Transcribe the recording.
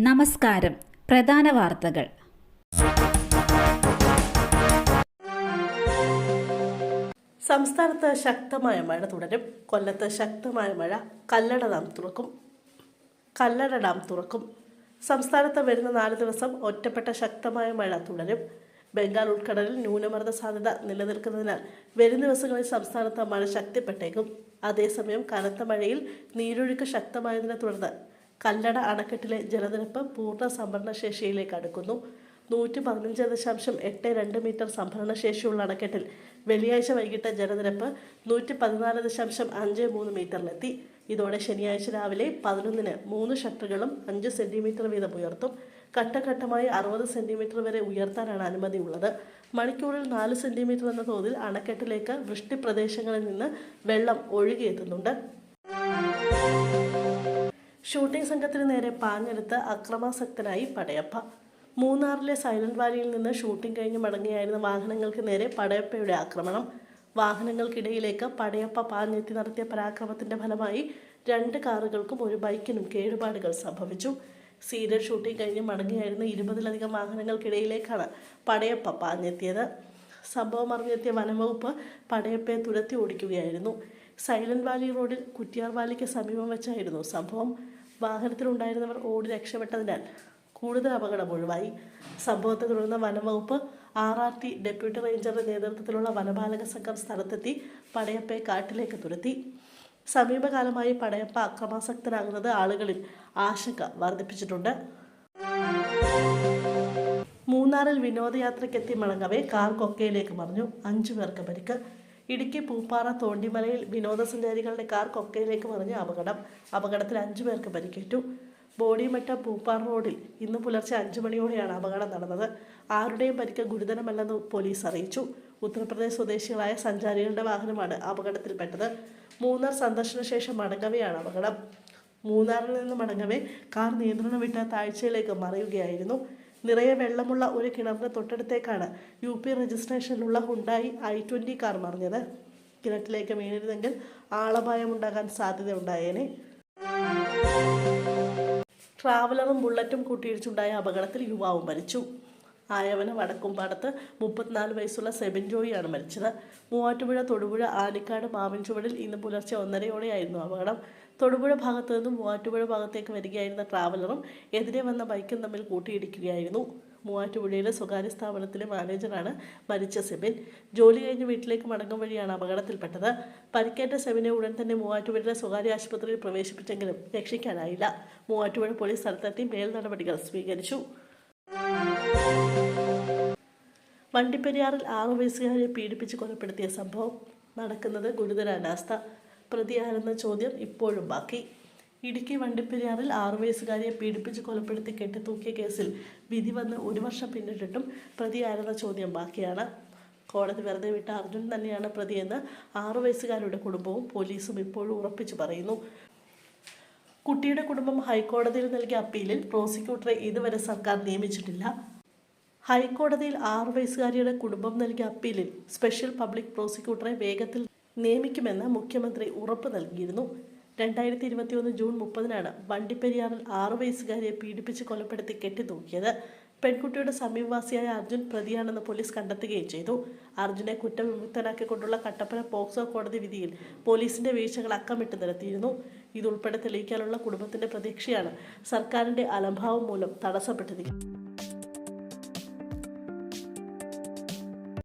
നമസ്കാരം. പ്രധാന വാർത്തകൾ. സംസ്ഥാനത്ത് ശക്തമായ മഴ തുടരും. കൊല്ലത്ത് ശക്തമായ മഴ. കല്ലട ഡാം തുറക്കും. കല്ലട ഡാം തുറക്കും. സംസ്ഥാനത്ത് വരുന്ന നാല് ദിവസം ഒറ്റപ്പെട്ട ശക്തമായ മഴ തുടരും. ബംഗാൾ ഉൾക്കടലിൽ ന്യൂനമർദ്ദ സാധ്യത നിലനിൽക്കുന്നതിനാൽ വരും ദിവസങ്ങളിൽ സംസ്ഥാനത്ത് മഴ ശക്തിപ്പെട്ടേക്കും. അതേസമയം കനത്ത മഴയിൽ നീരൊഴുക്ക് ശക്തമായതിനെ തുടർന്ന് കല്ലട അണക്കെട്ടിലെ ജലനിരപ്പ് പൂർണ സംഭരണ ശേഷിയിലേക്ക് അടുക്കുന്നു. നൂറ്റി പതിനഞ്ച് ദശാംശം എട്ട് രണ്ട് മീറ്റർ സംഭരണ ശേഷിയുള്ള അണക്കെട്ടിൽ വെള്ളിയാഴ്ച വൈകിട്ട് ജലനിരപ്പ് നൂറ്റി പതിനാല് ദശാംശം അഞ്ച് മൂന്ന് മീറ്ററിലെത്തി. ഇതോടെ ശനിയാഴ്ച രാവിലെ പതിനൊന്നിന് മൂന്ന് ഷട്ടറുകളും അഞ്ച് സെന്റിമീറ്റർ വീതം ഉയർത്തും. ഘട്ടഘട്ടമായി അറുപത് സെന്റിമീറ്റർ വരെ ഉയർത്താനാണ് അനുമതിയുള്ളത്. മണിക്കൂറിൽ നാല് സെന്റിമീറ്റർ എന്ന തോതിൽ അണക്കെട്ടിലേക്ക് വൃഷ്ടി പ്രദേശങ്ങളിൽ നിന്ന് വെള്ളം ഒഴുകിയെത്തുന്നുണ്ട്. ഷൂട്ടിംഗ് സംഘത്തിന് നേരെ പാഞ്ഞെടുത്ത് അക്രമാസക്തനായി പടയപ്പ. മൂന്നാറിലെ സൈലന്റ് വാലിയിൽ നിന്ന് ഷൂട്ടിംഗ് കഴിഞ്ഞ് മടങ്ങിയായിരുന്ന വാഹനങ്ങൾക്ക് നേരെ പടയപ്പയുടെ ആക്രമണം. വാഹനങ്ങൾക്കിടയിലേക്ക് പടയപ്പ പാഞ്ഞെത്തി നടത്തിയ പരാക്രമത്തിന്റെ ഫലമായി രണ്ട് കാറുകൾക്കും ഒരു ബൈക്കിനും കേടുപാടുകൾ സംഭവിച്ചു. സീരിയൽ ഷൂട്ടിംഗ് കഴിഞ്ഞ് മടങ്ങിയായിരുന്ന ഇരുപതിലധികം വാഹനങ്ങൾക്കിടയിലേക്കാണ് പടയപ്പ പാഞ്ഞെത്തിയത്. സംഭവം അറിഞ്ഞെത്തിയ വനംവകുപ്പ് പടയപ്പയെ തുരത്തി ഓടിക്കുകയായിരുന്നു. സൈലന്റ് വാലി റോഡിൽ കുറ്റിയാർ വാലിക്ക് സമീപം വെച്ചായിരുന്നു സംഭവം. വാഹനത്തിലുണ്ടായിരുന്നവർ ഓടി രക്ഷപ്പെട്ടതിനാൽ കൂടുതൽ അപകടം ഒഴിവായി. സംഭവത്തെ തുടർന്ന് വനംവകുപ്പ് ആർ ആർ ടി ഡെപ്യൂട്ടി റേഞ്ചറുടെ നേതൃത്വത്തിലുള്ള വനപാലക സംഘം സ്ഥലത്തെത്തി പടയപ്പയെ കാട്ടിലേക്ക് തുരത്തി. സമീപകാലമായി പടയപ്പ അക്രമാസക്തനാകുന്നത് ആളുകളിൽ ആശങ്ക വർദ്ധിപ്പിച്ചിട്ടുണ്ട്. മൂന്നാറിൽ വിനോദയാത്രയ്ക്കെത്തി മടങ്ങവേ കാർ കൊക്കയിലേക്ക് മറിഞ്ഞു. അഞ്ചു പേർക്ക് പരിക്ക്. ഇടുക്കി പൂപ്പാറ തോണ്ടിമലയിൽ വിനോദസഞ്ചാരികളുടെ കാർ കൊക്കയിലേക്ക് മറിഞ്ഞ അപകടം അപകടത്തിൽ അഞ്ചു പേർക്ക് പരിക്കേറ്റു. ബോഡിമറ്റ പൂപ്പാറ റോഡിൽ ഇന്ന് പുലർച്ചെ അഞ്ചു മണിയോടെയാണ് അപകടം നടന്നത്. ആരുടെയും പരിക്ക് ഗുരുതരമല്ലെന്ന് പോലീസ് അറിയിച്ചു. ഉത്തർപ്രദേശ് സ്വദേശികളായ സഞ്ചാരികളുടെ വാഹനമാണ് അപകടത്തിൽപ്പെട്ടത്. മൂന്നാർ സന്ദർശന ശേഷം മടങ്ങവെയാണ് അപകടം. മൂന്നാറിൽ നിന്ന് മടങ്ങവേ കാർ നിയന്ത്രണം വിട്ട താഴ്ചയിലേക്ക് മറിയുകയായിരുന്നു. നിറയെ വെള്ളമുള്ള ഒരു കിണറിന് തൊട്ടടുത്തേക്കാണ് യു പി രജിസ്ട്രേഷനിലുള്ള ഹുണ്ടായി ഐ ട്വന്റി കാർ മറിഞ്ഞത്. കിണറ്റിലേക്ക് വീണിരുന്നെങ്കിൽ ആളപായമുണ്ടാകാൻ സാധ്യതയുണ്ടായേനെ. ട്രാവലറും ബുള്ളറ്റും കൂട്ടിയിടിച്ചുണ്ടായ അപകടത്തിൽ യുവാവ് മരിച്ചു. ആയവന വടക്കുംപാടത്ത് മുപ്പത്തിനാല് വയസ്സുള്ള സെബിൻ ജോയിയാണ് മരിച്ചത്. മൂവാറ്റുപുഴ തൊടുപുഴ ആലിക്കാട് മാവിൻ ചുവടിൽ ഇന്ന് പുലർച്ചെ ഒന്നരയോടെയായിരുന്നു അപകടം. തൊടുപുഴ ഭാഗത്തു നിന്നും മൂവാറ്റുപുഴ ഭാഗത്തേക്ക് വരികയായിരുന്ന ട്രാവലറും എതിരെ വന്ന ബൈക്കും തമ്മിൽ കൂട്ടിയിടിക്കുകയായിരുന്നു. മൂവാറ്റുപുഴയിലെ സ്വകാര്യ സ്ഥാപനത്തിലെ മാനേജറാണ് മരിച്ച സെബിൻ. ജോലി കഴിഞ്ഞ് വീട്ടിലേക്ക് മടങ്ങും വഴിയാണ് അപകടത്തിൽപ്പെട്ടത്. പരിക്കേറ്റ സെബിനെ ഉടൻ തന്നെ മൂവാറ്റുപുഴയിലെ സ്വകാര്യ ആശുപത്രിയിൽ പ്രവേശിപ്പിച്ചെങ്കിലും രക്ഷിക്കാനായില്ല. മൂവാറ്റുപുഴ പോലീസ് സ്ഥലത്തെത്തി മേൽ നടപടികൾ സ്വീകരിച്ചു. വണ്ടിപ്പെരിയാറിൽ ആറു വയസ്സുകാരെ പീഡിപ്പിച്ച് കൊലപ്പെടുത്തിയ സംഭവം നടക്കുന്നത് ഗുരുതര അനാസ്ഥ പ്രതിയാരെന്ന ചോദ്യം ഇപ്പോഴും ബാക്കി. ഇടുക്കി വണ്ടിപ്പെരിയാറിൽ ആറു വയസ്സുകാരിയെ പീഡിപ്പിച്ച് കൊലപ്പെടുത്തി കെട്ടിത്തൂക്കിയ കേസിൽ വിധി വന്ന് ഒരു വർഷം പിന്നിട്ടിട്ടും പ്രതിയാരെന്ന ചോദ്യം ബാക്കിയാണ്. കോടതി വെറുതെ വിട്ട അർജുൻ തന്നെയാണ് പ്രതിയെന്ന് ആറു വയസ്സുകാരുടെ കുടുംബവും പോലീസും ഇപ്പോഴും ഉറപ്പിച്ചു പറയുന്നു. കുട്ടിയുടെ കുടുംബം ഹൈക്കോടതിയിൽ നൽകിയ അപ്പീലിൽ പ്രോസിക്യൂട്ടറെ ഇതുവരെ സർക്കാർ നിയമിച്ചിട്ടില്ല. ഹൈക്കോടതിയിൽ ആറു വയസ്സുകാരിയുടെ കുടുംബം നൽകിയ അപ്പീലിൽ സ്പെഷ്യൽ പബ്ലിക് പ്രോസിക്യൂട്ടറെ വേഗത്തിൽ നിയമിക്കുമെന്ന് മുഖ്യമന്ത്രി ഉറപ്പ് നൽകിയിരുന്നു. രണ്ടായിരത്തി ഇരുപത്തിയൊന്ന് ജൂൺ മുപ്പതിനാണ് വണ്ടിപ്പെരിയാറിൽ ആറു വയസ്സുകാരിയെ പീഡിപ്പിച്ച് കൊലപ്പെടുത്തി കെട്ടിത്തൂക്കിയത്. പെൺകുട്ടിയുടെ സമീപവാസിയായ അർജുൻ പ്രതിയാണെന്ന് പോലീസ് കണ്ടെത്തുകയും ചെയ്തു. അർജുനെ കുറ്റവിമുക്തനാക്കിക്കൊണ്ടുള്ള കട്ടപ്പന പോക്സോ കോടതി വിധിയിൽ പോലീസിന്റെ വീഴ്ചകൾ അക്കമിട്ട് നിരത്തിയിരുന്നു. ഇതുൾപ്പെടെ തെളിയിക്കാനുള്ള കുടുംബത്തിന്റെ പ്രതീക്ഷയാണ് സർക്കാരിന്റെ അലംഭാവം മൂലം തടസ്സപ്പെട്ടിരിക്കുന്നത്